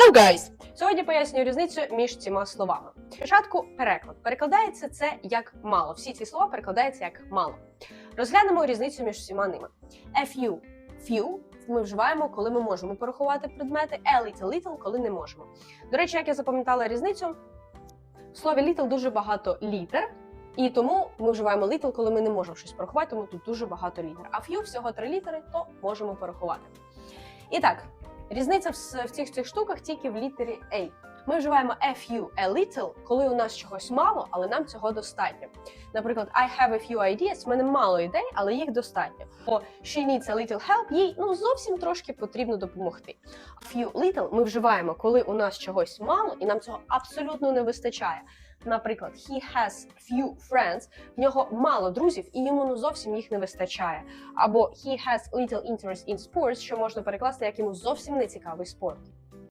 Hello, guys! Сьогодні пояснюю різницю між цими словами. Спочатку переклад. Перекладається це як мало. Всі ці слова перекладаються як мало. Розглянемо різницю між всіма ними. Few – few ми вживаємо, коли ми можемо порахувати предмети, a little little, коли не можемо. До речі, як я запам'ятала різницю, в слові little дуже багато літер. І тому ми вживаємо little, коли ми не можемо щось порахувати, тому тут дуже багато літер. А few всього три літери, то можемо порахувати. І так, різниця в, в цих цих штуках тільки в літері A. Ми вживаємо a few, a little, коли у нас чогось мало, але нам цього достатньо. Наприклад, I have a few ideas, в мене мало ідей, але їх достатньо. Бо she needs a little help, їй ну зовсім трошки потрібно допомогти. A few little ми вживаємо, коли у нас чогось мало, і нам цього абсолютно не вистачає. Наприклад, he has few friends, в нього мало друзів, і йому ну зовсім їх не вистачає. Або he has little interest in sports, що можна перекласти як йому зовсім не цікавий спорт.